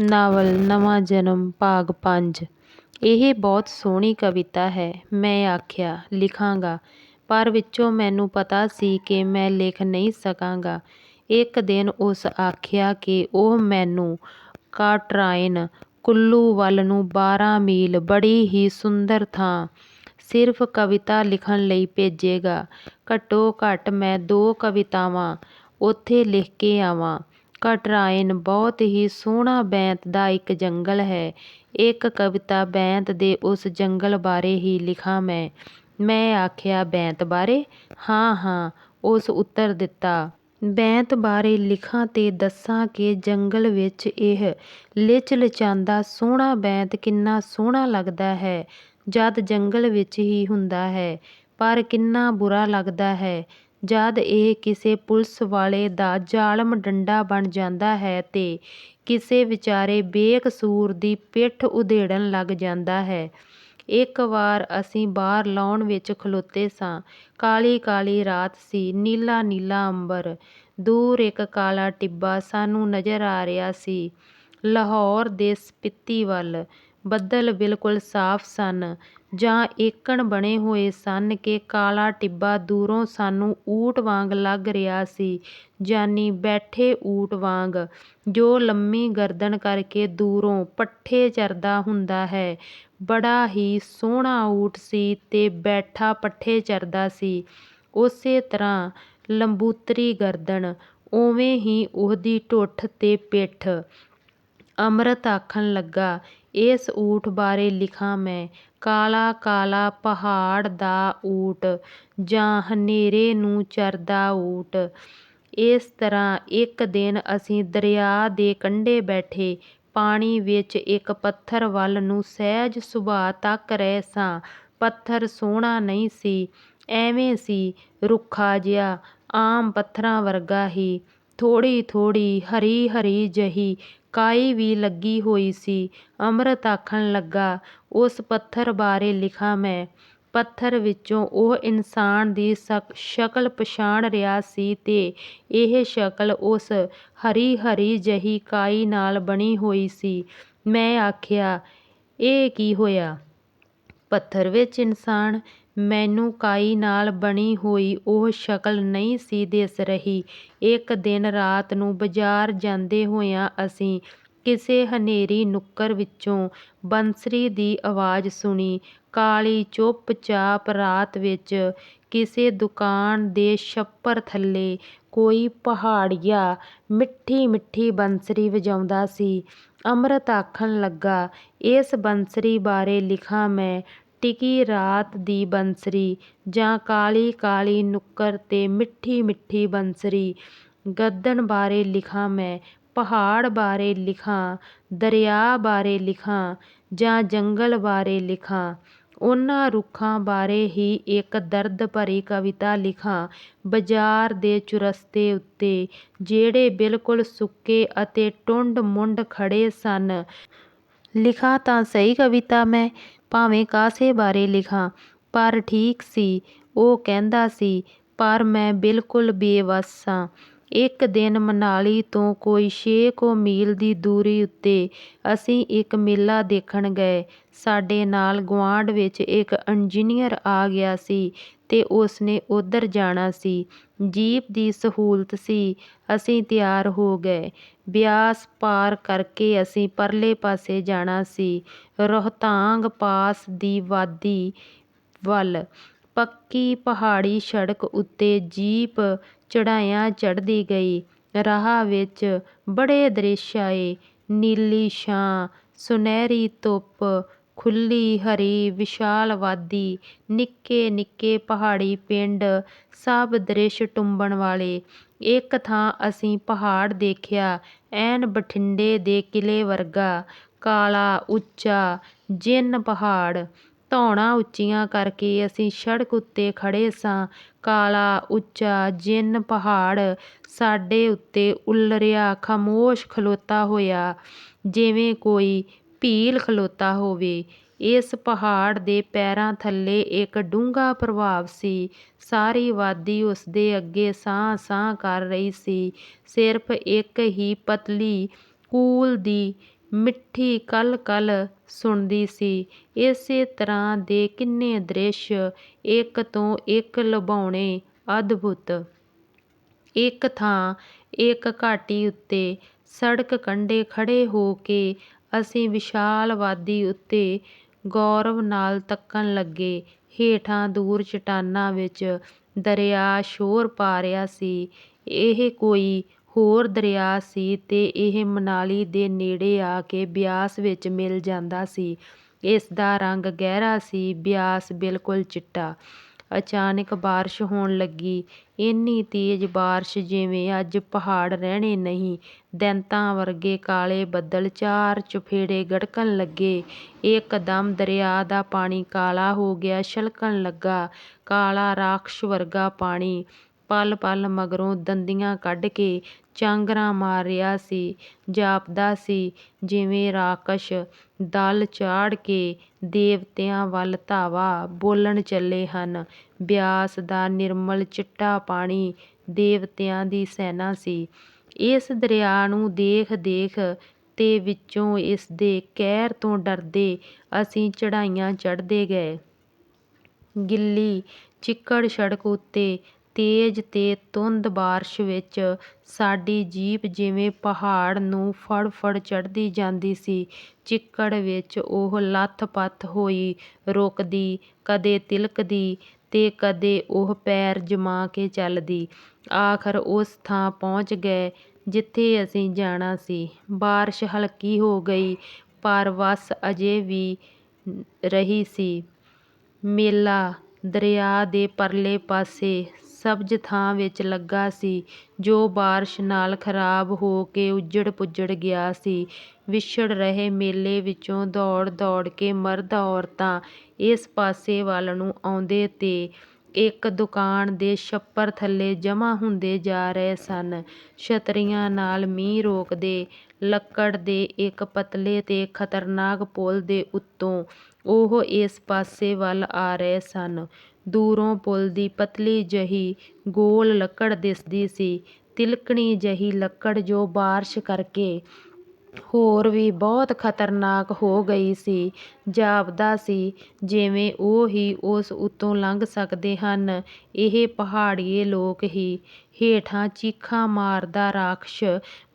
Novel ਨਵਾਂ ਜਨਮ ਭਾਗ ਪੰਜ। ਇਹ ਬਹੁਤ ਸੋਹਣੀ ਕਵਿਤਾ ਹੈ, ਮੈਂ ਆਖਿਆ, ਲਿਖਾਂਗਾ। ਪਰ ਵਿੱਚੋਂ ਮੈਨੂੰ ਪਤਾ ਸੀ ਕਿ ਮੈਂ ਲਿਖ ਨਹੀਂ ਸਕਾਂਗਾ। ਇੱਕ ਦਿਨ ਉਸ ਆਖਿਆ ਕਿ ਉਹ ਮੈਨੂੰ ਕਾਟਰਾਇਨ ਕੁੱਲੂ ਵੱਲ ਨੂੰ ਬਾਰਾਂ ਮੀਲ ਬੜੀ ਹੀ ਸੁੰਦਰ ਥਾਂ ਸਿਰਫ ਕਵਿਤਾ ਲਿਖਣ ਲਈ ਭੇਜੇਗਾ। ਘੱਟੋ ਘੱਟ ਮੈਂ ਦੋ ਕਵਿਤਾਵਾਂ ਉੱਥੇ ਲਿਖ ਕੇ ਆਵਾਂ। ਕਟਰਾਇਨ ਬਹੁਤ ਹੀ ਸੋਹਣਾ ਬੈਂਤ ਦਾ ਇੱਕ ਜੰਗਲ ਹੈ। ਇੱਕ ਕਵਿਤਾ ਬੈਂਤ ਦੇ ਉਸ ਜੰਗਲ ਬਾਰੇ ਹੀ ਲਿਖਾਂ ਮੈਂ। ਮੈਂ ਆਖਿਆ, ਬੈਂਤ ਬਾਰੇ? ਹਾਂ ਹਾਂ। ਉਸ ਉੱਤਰ ਦਿੱਤਾ, ਬੈਂਤ ਬਾਰੇ ਲਿਖਾਂ ਤੇ ਦੱਸਾਂ ਕਿ ਜੰਗਲ ਵਿੱਚ ਇਹ ਲਿਚ ਲਚਾਂਦਾ ਸੋਹਣਾ ਬੈਂਤ ਕਿੰਨਾ ਸੋਹਣਾ ਲੱਗਦਾ ਹੈ। ਜਦ ਜੰਗਲ ਵਿੱਚ ਹੀ ਹੁੰਦਾ ਹੈ, ਪਰ ਕਿੰਨਾ ਬੁਰਾ ਲੱਗਦਾ ਹੈ। ਜਦ ਇਹ ਕਿਸੇ ਪੁਲਿਸ ਵਾਲੇ ਦਾ ਜ਼ਾਲਮ ਡੰਡਾ ਬਣ ਜਾਂਦਾ ਹੈ ਤੇ ਕਿਸੇ ਵਿਚਾਰੇ ਬੇਕਸੂਰ ਦੀ ਪਿੱਠ ਉਧੇੜਨ ਲੱਗ ਜਾਂਦਾ ਹੈ। ਇੱਕ ਵਾਰ ਅਸੀਂ ਬਾਹਰ ਲਾਉਣ ਵਿੱਚ ਖਲੋਤੇ ਸਾਂ। ਕਾਲੀ ਕਾਲੀ ਰਾਤ ਸੀ, ਨੀਲਾ ਨੀਲਾ ਅੰਬਰ। ਦੂਰ ਇੱਕ ਕਾਲਾ ਟਿੱਬਾ ਸਾਨੂੰ ਨਜ਼ਰ ਆ ਰਿਹਾ ਸੀ। ਲਾਹੌਰ ਦੇ ਸਪਿੱਤੀ ਵੱਲ। ਬੱਦਲ ਬਿਲਕੁਲ ਸਾਫ਼ ਸਨ। ਜਾਂ ਏਕਣ ਬਣੇ ਹੋਏ ਸਨ ਕਿ ਕਾਲਾ ਟਿੱਬਾ ਦੂਰੋਂ ਸਾਨੂੰ ਊਠ ਵਾਂਗ ਲੱਗ ਰਿਹਾ ਸੀ ਜਾਨੀ ਬੈਠੇ ਊਠ ਵਾਂਗ। ਜੋ ਲੰਮੀ ਗਰਦਨ ਕਰਕੇ ਦੂਰੋਂ ਪੱਠੇ ਚਰਦਾ ਹੁੰਦਾ ਹੈ, ਬੜਾ ਹੀ ਸੋਹਣਾ ਊਠ ਸੀ ਤੇ ਬੈਠਾ ਪੱਠੇ ਚਰਦਾ ਸੀ। ਉਸੇ ਤਰ੍ਹਾਂ ਲੰਬੂਤਰੀ ਗਰਦਨ, ਉਵੇਂ ਹੀ ਉਹਦੀ ਢੁੱਠ ਤੇ ਪਿੱਠ। ਅੰਮ੍ਰਿਤ ਆਖਣ ਲੱਗਾ ਇਸ ਊਠ ਬਾਰੇ ਲਿਖਾਂ ਮੈਂ। ਕਾਲਾ ਕਾਲਾ ਪਹਾੜ ਦਾ ਊਠ, ਜਾਂ ਹਨੇਰੇ ਨੂੰ ਚਰਦਾ ਊਠ। ਇਸ ਤਰ੍ਹਾਂ ਇੱਕ ਦਿਨ ਅਸੀਂ ਦਰਿਆ ਦੇ ਕੰਢੇ ਬੈਠੇ, ਪਾਣੀ ਵਿੱਚ ਇੱਕ ਪੱਥਰ ਵੱਲ ਨੂੰ ਸਹਿਜ ਸੁਭਾਅ ਤੱਕ ਰਹੇ ਸਾਂ। ਪੱਥਰ ਸੋਹਣਾ ਨਹੀਂ ਸੀ, ਐਵੇਂ ਸੀ ਰੁੱਖਾ ਜਿਹਾ, ਆਮ ਪੱਥਰਾਂ ਵਰਗਾ ਹੀ। ਥੋੜ੍ਹੀ ਥੋੜ੍ਹੀ ਹਰੀ ਹਰੀ ਜਹੀ ਕਾਈ ਵੀ ਲੱਗੀ ਹੋਈ ਸੀ। ਅੰਮ੍ਰਿਤ ਆਖਣ ਲੱਗਾ, ਉਸ ਪੱਥਰ ਬਾਰੇ ਲਿਖਾਂ ਮੈਂ। ਪੱਥਰ ਵਿੱਚੋਂ ਉਹ ਇਨਸਾਨ ਦੀ ਸ਼ਕਲ ਪਛਾਣ ਰਿਹਾ ਸੀ ਤੇ ਇਹ ਸ਼ਕਲ ਉਸ ਹਰੀ ਹਰੀ ਜਿਹੀ ਕਾਈ ਨਾਲ ਬਣੀ ਹੋਈ ਸੀ। ਮੈਂ ਆਖਿਆ, ਇਹ ਕੀ ਹੋਇਆ? ਪੱਥਰ ਵਿੱਚ ਇਨਸਾਨ ਮੈਨੂੰ ਕਾਈ ਨਾਲ ਬਣੀ ਹੋਈ ਉਹ ਸ਼ਕਲ ਨਹੀਂ ਸੀ ਦਿਸ ਰਹੀ। ਇੱਕ ਦਿਨ ਰਾਤ ਨੂੰ ਬਾਜ਼ਾਰ ਜਾਂਦੇ ਹੋਇਆਂ ਅਸੀਂ ਕਿਸੇ ਹਨੇਰੀ ਨੁੱਕਰ ਵਿੱਚੋਂ ਬੰਸਰੀ ਦੀ ਆਵਾਜ਼ ਸੁਣੀ। ਕਾਲੀ ਚੁੱਪ ਚਾਪ ਰਾਤ ਵਿੱਚ ਕਿਸੇ ਦੁਕਾਨ ਦੇ ਛੱਪਰ ਥੱਲੇ ਕੋਈ ਪਹਾੜੀਆ ਮਿੱਠੀ ਮਿੱਠੀ ਬੰਸਰੀ ਵਜਾਉਂਦਾ ਸੀ। ਅੰਮ੍ਰਿਤ ਆਖਣ ਲੱਗਾ, ਇਸ ਬੰਸਰੀ ਬਾਰੇ ਲਿਖਾਂ ਮੈਂ। ਟਿਕੀ ਰਾਤ ਦੀ ਬੰਸਰੀ ਜਾਂ ਕਾਲੀ ਕਾਲੀ ਨੁੱਕਰ ਤੇ ਮਿੱਠੀ ਮਿੱਠੀ ਬੰਸਰੀ? ਗਦਨ ਬਾਰੇ ਲਿਖਾਂ ਮੈਂ, ਪਹਾੜ ਬਾਰੇ ਲਿਖਾਂ, ਦਰਿਆ ਬਾਰੇ ਲਿਖਾਂ ਜਾਂ ਜੰਗਲ ਬਾਰੇ ਲਿਖਾਂ? ਉਹਨਾਂ ਰੁੱਖਾਂ ਬਾਰੇ ਹੀ ਇੱਕ ਦਰਦ ਭਰੀ ਕਵਿਤਾ ਲਿਖਾਂ, ਬਾਜ਼ਾਰ ਦੇ ਚੁਰਸਤੇ ਉੱਤੇ, ਜਿਹੜੇ ਬਿਲਕੁਲ ਸੁੱਕੇ ਅਤੇ ਟੁੰਡ ਮੁੰਡ ਖੜ੍ਹੇ ਸਨ। ਲਿਖਾਂ ਤਾਂ ਸਹੀ ਕਵਿਤਾ ਮੈਂ ਭਾਵੇਂ ਕਾਸੇ ਬਾਰੇ ਲਿਖਾਂ, ਪਰ ਠੀਕ ਸੀ, ਉਹ ਕਹਿੰਦਾ ਸੀ, ਪਰ ਮੈਂ ਬਿਲਕੁਲ ਬੇਵੱਸ ਸਾਂ। ਇੱਕ ਦਿਨ ਮਨਾਲੀ ਤੋਂ ਕੋਈ ਛੇ ਕੁ ਮੀਲ ਦੀ ਦੂਰੀ ਉੱਤੇ ਅਸੀਂ ਇੱਕ ਮੇਲਾ ਦੇਖਣ ਗਏ। ਸਾਡੇ ਨਾਲ ਗੁਆਂਢ ਵਿੱਚ ਇੱਕ ਇੰਜੀਨੀਅਰ ਆ ਗਿਆ ਸੀ ਤੇ ਉਸਨੇ ਉੱਧਰ ਜਾਣਾ ਸੀ। ਜੀਪ ਦੀ ਸਹੂਲਤ ਸੀ। ਅਸੀਂ ਤਿਆਰ ਹੋ ਗਏ। ਬਿਆਸ ਪਾਰ ਕਰਕੇ ਅਸੀਂ ਪਰਲੇ ਪਾਸੇ ਜਾਣਾ ਸੀ। ਰੋਹਤਾਂਗ ਪਾਸ ਦੀ ਵਾਦੀ ਵੱਲ ਪੱਕੀ ਪਹਾੜੀ ਸੜਕ ਉੱਤੇ ਜੀਪ ਚੜ੍ਹਾਇਆ ਚੜ੍ਹਦੀ ਗਈ। ਰਾਹ ਵਿੱਚ ਬੜੇ ਦ੍ਰਿਸ਼ ਆਏ। ਨੀਲੀ ਛਾਂ, ਸੁਨਹਿਰੀ ਧੁੱਪ, ਖੁੱਲ੍ਹੀ ਹਰੀ ਵਿਸ਼ਾਲ ਵਾਦੀ, ਨਿੱਕੇ ਨਿੱਕੇ ਪਹਾੜੀ ਪਿੰਡ, ਸਭ ਦ੍ਰਿਸ਼ ਟੁੰਬਣ ਵਾਲੇ। ਇੱਕ ਥਾਂ ਅਸੀਂ ਪਹਾੜ ਦੇਖਿਆ, ਐਨ ਬਠਿੰਡੇ ਦੇ ਕਿਲ੍ਹੇ ਵਰਗਾ, ਕਾਲਾ, ਉੱਚਾ, ਜਿੰਨ ਪਹਾੜ। ਧੌਣਾ ਉੱਚੀਆਂ ਕਰਕੇ ਅਸੀਂ ਸੜਕ ਉੱਤੇ ਖੜ੍ਹੇ ਸਾਂ। ਕਾਲਾ, ਉੱਚਾ, ਜਿੰਨ ਪਹਾੜ ਸਾਡੇ ਉੱਤੇ ਉੱਲਰਿਆ, ਖਾਮੋਸ਼ ਖਲੋਤਾ ਹੋਇਆ। ਜਿਵੇਂ ਕੋਈ ਭੀਲ ਖਲੋਤਾ ਹੋਵੇ। ਇਸ ਪਹਾੜ ਦੇ ਪੈਰਾਂ ਥੱਲੇ ਇੱਕ ਡੂੰਘਾ ਪ੍ਰਭਾਵ ਸੀ। ਸਾਰੀ ਵਾਦੀ ਉਸਦੇ ਅੱਗੇ ਸਾਹ ਸਾਹ ਕਰ ਰਹੀ ਸੀ। ਸਿਰਫ ਇੱਕ ਹੀ ਪਤਲੀ ਕੂਲ ਦੀ ਮਿੱਠੀ ਕਲ-ਕਲ ਸੁਣਦੀ ਸੀ। ਇਸੇ ਤਰ੍ਹਾਂ ਦੇ ਕਿੰਨੇ ਦ੍ਰਿਸ਼, ਇੱਕ ਤੋਂ ਇੱਕ ਲੁਭਾਉਣੇ ਅਦਭੁਤ। ਇੱਕ ਥਾਂ, ਇੱਕ ਘਾਟੀ ਉੱਤੇ, ਸੜਕ ਕੰਢੇ ਖੜ੍ਹੇ ਹੋ ਕੇ ਅਸੀਂ ਵਿਸ਼ਾਲ ਵਾਦੀ ਉੱਤੇ ਗੌਰਵ ਨਾਲ ਤੱਕਣ ਲੱਗੇ। ਹੇਠਾਂ ਦੂਰ ਚੱਟਾਨਾਂ ਵਿੱਚ ਦਰਿਆ ਸ਼ੋਰ ਪਾ ਰਿਹਾ ਸੀ। ਇਹ ਕੋਈ ਹੋਰ ਦਰਿਆ ਸੀ ਅਤੇ ਇਹ ਮਨਾਲੀ ਦੇ ਨੇੜੇ ਆ ਕੇ ਬਿਆਸ ਵਿੱਚ ਮਿਲ ਜਾਂਦਾ ਸੀ। ਇਸ ਦਾ ਰੰਗ ਗਹਿਰਾ ਸੀ, ਬਿਆਸ ਬਿਲਕੁਲ ਚਿੱਟਾ। ਅਚਾਨਕ ਬਾਰਿਸ਼ ਹੋਣ ਲੱਗੀ, ਇੰਨੀ ਤੇਜ਼ ਬਾਰਿਸ਼ ਜਿਵੇਂ ਅੱਜ ਪਹਾੜ ਰਹਿਣੇ ਨਹੀਂ। ਦੈਂਤਾਂ ਵਰਗੇ ਕਾਲੇ ਬੱਦਲ ਚਾਰ ਚੁਫੇਰੇ ਗੜਕਣ ਲੱਗੇ। ਇੱਕਦਮ ਦਰਿਆ ਦਾ ਪਾਣੀ ਕਾਲਾ ਹੋ ਗਿਆ, ਛਲਕਣ ਲੱਗਾ। ਕਾਲਾ ਰਾਖਸ਼ ਵਰਗਾ ਪਾਣੀ ਪਲ-ਪਲ ਮਗਰੋਂ ਦੰਦੀਆਂ ਕੱਢ ਕੇ ਚਾਂਗਰਾਂ ਮਾਰ ਰਿਹਾ ਸੀ। ਜਾਪਦਾ ਸੀ ਜਿਵੇਂ ਰਾਖਸ਼ ਦਲ ਚਾੜ੍ਹ ਕੇ ਦੇਵਤਿਆਂ ਵੱਲ ਧਾਵਾ ਬੋਲਣ ਚੱਲੇ ਹਨ। ਬਿਆਸ ਦਾ ਨਿਰਮਲ ਚਿੱਟਾ ਪਾਣੀ ਦੇਵਤਿਆਂ ਦੀ ਸੈਨਾ ਸੀ। ਇਸ ਦਰਿਆ ਨੂੰ ਦੇਖ-ਦੇਖ ਤੇ ਵਿੱਚੋਂ ਇਸਦੇ ਕਹਿਰ ਤੋਂ ਡਰਦੇ ਅਸੀਂ ਚੜ੍ਹਾਈਆਂ ਚੜ੍ਹਦੇ ਗਏ। ਗਿੱਲੀ, ਚਿੱਕੜ ਸੜਕ ਉੱਤੇ ਤੇਜ਼ ਤੇ ਧੁੰਦ ਬਾਰਸ਼ ਵਿੱਚ ਸਾਡੀ ਜੀਪ ਜਿਵੇਂ ਪਹਾੜ ਨੂੰ ਫੜ-ਫੜ ਚੜ੍ਹਦੀ ਜਾਂਦੀ ਸੀ। ਚਿੱਕੜ ਵਿੱਚ ਉਹ ਲੱਥ-ਪੱਥ ਹੋਈ ਰੁਕਦੀ, ਕਦੇ ਤਿਲਕਦੀ ਤੇ ਕਦੇ ਉਹ ਪੈਰ ਜਮਾ ਕੇ ਚੱਲਦੀ। ਆਖ਼ਰ ਉਸ ਥਾਂ ਪਹੁੰਚ ਗਏ, ਜਿੱਥੇ ਅਸੀਂ ਜਾਣਾ ਸੀ। ਬਾਰਸ਼ ਹਲਕੀ ਹੋ ਗਈ, ਪਰ ਵੱਸ ਅਜੇ ਵੀ ਰਹੀ ਸੀ। ਮੇਲਾ ਦਰਿਆ ਦੇ ਪਰਲੇ ਪਾਸੇ ਸਬਜ਼ ਥਾਂ ਵਿੱਚ ਲੱਗਾ ਸੀ, ਜੋ ਬਾਰਸ਼ ਨਾਲ ਖ਼ਰਾਬ ਹੋ ਕੇ ਉੱਜੜ-ਪੁੱਜੜ ਗਿਆ ਸੀ। ਵਿਛੜ ਰਹੇ ਮੇਲੇ ਵਿੱਚੋਂ ਦੌੜ-ਦੌੜ ਕੇ ਮਰਦ-ਔਰਤਾਂ ਇਸ ਪਾਸੇ ਵੱਲ ਨੂੰ ਆਉਂਦੇ ਤੇ ਇੱਕ ਦੁਕਾਨ ਦੇ ਛੱਪਰ ਥੱਲੇ ਜਮ੍ਹਾਂ ਹੁੰਦੇ ਜਾ ਰਹੇ ਸਨ। ਛਤਰੀਆਂ ਨਾਲ ਮੀਂਹ ਰੋਕਦੇ, ਲੱਕੜ ਦੇ ਇੱਕ ਪਤਲੇ ਤੇ ਖ਼ਤਰਨਾਕ ਪੁਲ ਦੇ ਉੱਤੋਂ ਉਹ ਇਸ ਪਾਸੇ ਵੱਲ ਆ ਰਹੇ ਸਨ। ਦੂਰੋਂ ਪੁਲ ਦੀ ਪਤਲੀ ਜਿਹੀ ਗੋਲ ਲੱਕੜ ਦਿਸਦੀ ਸੀ, ਤਿਲਕਣੀ ਜਿਹੀ ਲੱਕੜ ਜੋ ਬਾਰਸ਼ ਕਰਕੇ ਹੋਰ ਵੀ ਬਹੁਤ ਖ਼ਤਰਨਾਕ ਹੋ ਗਈ ਸੀ। ਜਾਪਦਾ ਸੀ ਜਿਵੇਂ ਉਹ ਹੀ ਉਸ ਉੱਤੋਂ ਲੰਘ ਸਕਦੇ ਹਨ, ਇਹ ਪਹਾੜੀਏ ਲੋਕ ਹੀ। ਹੇਠਾਂ ਚੀਖਾਂ ਮਾਰਦਾ ਰਾਖਸ਼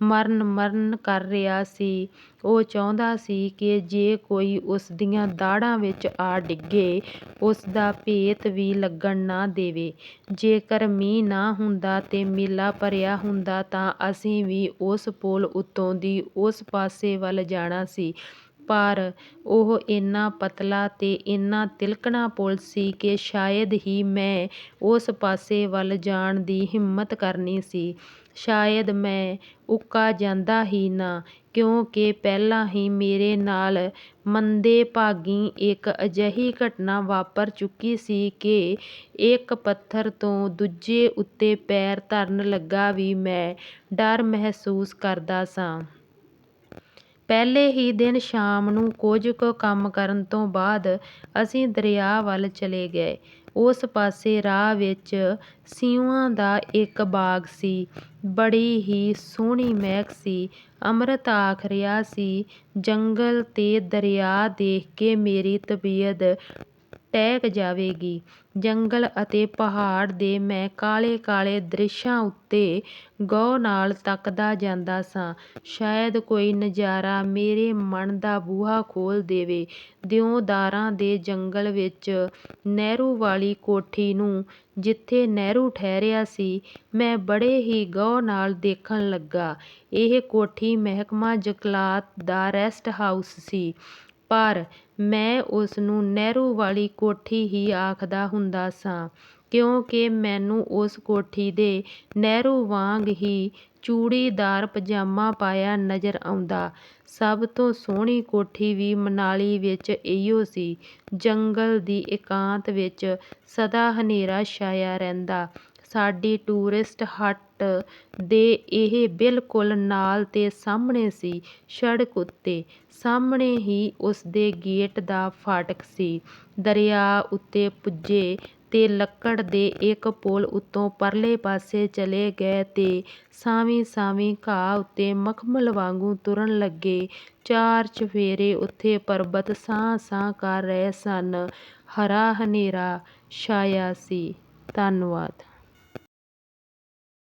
ਮਰਨ-ਮਰਨ ਕਰ ਰਿਹਾ ਸੀ। ਉਹ ਚਾਹੁੰਦਾ ਸੀ ਕਿ ਜੇ ਕੋਈ ਉਸਦੀਆਂ ਦਾੜ੍ਹਾਂ ਵਿੱਚ ਆ ਡਿੱਗੇ, ਉਸਦਾ ਭੇਤ ਵੀ ਲੱਗਣ ਨਾ ਦੇਵੇ। ਜੇਕਰ ਮੀਂਹ ਨਾ ਹੁੰਦਾ ਤੇ ਮੇਲਾ ਭਰਿਆ ਹੁੰਦਾ ਤਾਂ ਅਸੀਂ ਵੀ ਉਸ ਪੁਲ ਉੱਤੋਂ ਦੀ ਉਸ ਪਾਸੇ ਵੱਲ ਜਾਣਾ ਸੀ, ਪਰ ਉਹ ਇੰਨਾ ਪਤਲਾ ਤੇ ਇੰਨਾ ਤਿਲਕਣਾ ਪੁਲ ਸੀ ਕਿ ਸ਼ਾਇਦ ਹੀ ਮੈਂ ਉਸ ਪਾਸੇ ਵੱਲ ਜਾਣ ਦੀ ਹਿੰਮਤ ਕਰਨੀ ਸੀ। ਸ਼ਾਇਦ ਮੈਂ ਉੱਕਾ ਜਾਂਦਾ ਹੀ ਨਾ, ਕਿਉਂਕਿ ਪਹਿਲਾਂ ਹੀ ਮੇਰੇ ਨਾਲ ਮੰਦੇ-ਭਾਗੀਂ ਇੱਕ ਅਜਿਹੀ ਘਟਨਾ ਵਾਪਰ ਚੁੱਕੀ ਸੀ ਕਿ ਇੱਕ ਪੱਥਰ ਤੋਂ ਦੂਜੇ ਉੱਤੇ ਪੈਰ ਧਰਨ ਲੱਗਾ ਵੀ ਮੈਂ ਡਰ ਮਹਿਸੂਸ ਕਰਦਾ ਸਾਂ। ਪਹਿਲੇ ਹੀ ਦਿਨ ਸ਼ਾਮ ਨੂੰ ਕੁਝ ਕੁ ਕੰਮ ਕਰਨ ਤੋਂ ਬਾਅਦ ਅਸੀਂ ਦਰਿਆ ਵੱਲ ਚਲੇ ਗਏ। ਉਸ ਪਾਸੇ ਰਾਹ ਵਿੱਚ ਸਿਊਆਂ ਦਾ ਇੱਕ ਬਾਗ਼ ਸੀ। ਬੜੀ ਹੀ ਸੁਹਣੀ ਮਹਿਕ ਸੀ। ਅੰਮ੍ਰਿਤ ਆਖ ਰਿਹਾ ਸੀ, "ਜੰਗਲ ਤੇ ਦਰਿਆ ਦੇਖ ਕੇ ਮੇਰੀ ਤਬੀਅਤ ਟਹਿਕ ਜਾਵੇਗੀ।" ਜੰਗਲ ਅਤੇ ਪਹਾੜ ਦੇ ਮੈਂ ਕਾਲੇ-ਕਾਲੇ ਦ੍ਰਿਸ਼ਾਂ ਉੱਤੇ ਗਹੁ ਨਾਲ ਤੱਕਦਾ ਜਾਂਦਾ ਸਾਂ। ਸ਼ਾਇਦ ਕੋਈ ਨਜ਼ਾਰਾ ਮੇਰੇ ਮਨ ਦਾ ਬੂਹਾ ਖੋਲ੍ਹ ਦੇਵੇ। ਦਿਓਦਾਰਾਂ ਦੇ ਜੰਗਲ ਵਿੱਚ ਨਹਿਰੂ ਵਾਲੀ ਕੋਠੀ ਨੂੰ, ਜਿੱਥੇ ਨਹਿਰੂ ਠਹਿਰਿਆ ਸੀ, ਮੈਂ ਬੜੇ ਹੀ ਗਹੁ ਨਾਲ ਦੇਖਣ ਲੱਗਾ। ਇਹ ਕੋਠੀ ਮਹਿਕਮਾ ਜੰਗਲਾਤ ਦਾ ਰੈਸਟ ਹਾਊਸ ਸੀ, ਪਰ ਮੈਂ ਉਸਨੂੰ ਨਹਿਰੂ ਵਾਲੀ ਕੋਠੀ ਹੀ ਆਖਦਾ ਹੁੰਦਾ ਸਾਂ, ਕਿਉਂਕਿ ਮੈਨੂੰ ਉਸ ਕੋਠੀ ਦੇ ਨਹਿਰੂ ਵਾਂਗ ਹੀ ਚੂੜੀਦਾਰ ਪਜਾਮਾ ਪਾਇਆ ਨਜ਼ਰ ਆਉਂਦਾ। ਸਭ ਤੋਂ ਸੋਹਣੀ ਕੋਠੀ ਵੀ ਮਨਾਲੀ ਵਿੱਚ ਇਹੋ ਸੀ। ਜੰਗਲ ਦੀ ਇਕਾਂਤ ਵਿੱਚ ਸਦਾ ਹਨੇਰਾ ਛਾਇਆ ਰਹਿੰਦਾ। ਸਾਡੀ ਟੂਰਿਸਟ ਹੱਟ ਦੇ ਇਹ ਬਿਲਕੁਲ ਨਾਲ ਤੇ ਸਾਹਮਣੇ ਸੀ, ਸੜਕ ਉੱਤੇ। ਸਾਹਮਣੇ ਹੀ ਉਸਦੇ ਗੇਟ ਦਾ ਫਾਟਕ ਸੀ। ਦਰਿਆ ਉੱਤੇ ਪੁੱਜੇ ਤੇ ਲੱਕੜ ਦੇ ਇੱਕ ਪੁਲ ਉੱਤੋਂ ਪਰਲੇ ਪਾਸੇ ਚਲੇ ਗਏ ਤੇ ਸਾਵੀਂ-ਸਾਵੀਂ ਘਾਹ ਉੱਤੇ ਮਖਮਲ ਵਾਂਗੂੰ ਤੁਰਨ ਲੱਗੇ। ਚਾਰ-ਚੁਫੇਰੇ ਉੱਥੇ ਪਰਬਤ ਸਾਹ ਸਾਹ ਕਰ ਰਹੇ ਸਨ। ਹਰਾ ਹਨੇਰਾ ਛਾਇਆ ਸੀ। ਧੰਨਵਾਦ।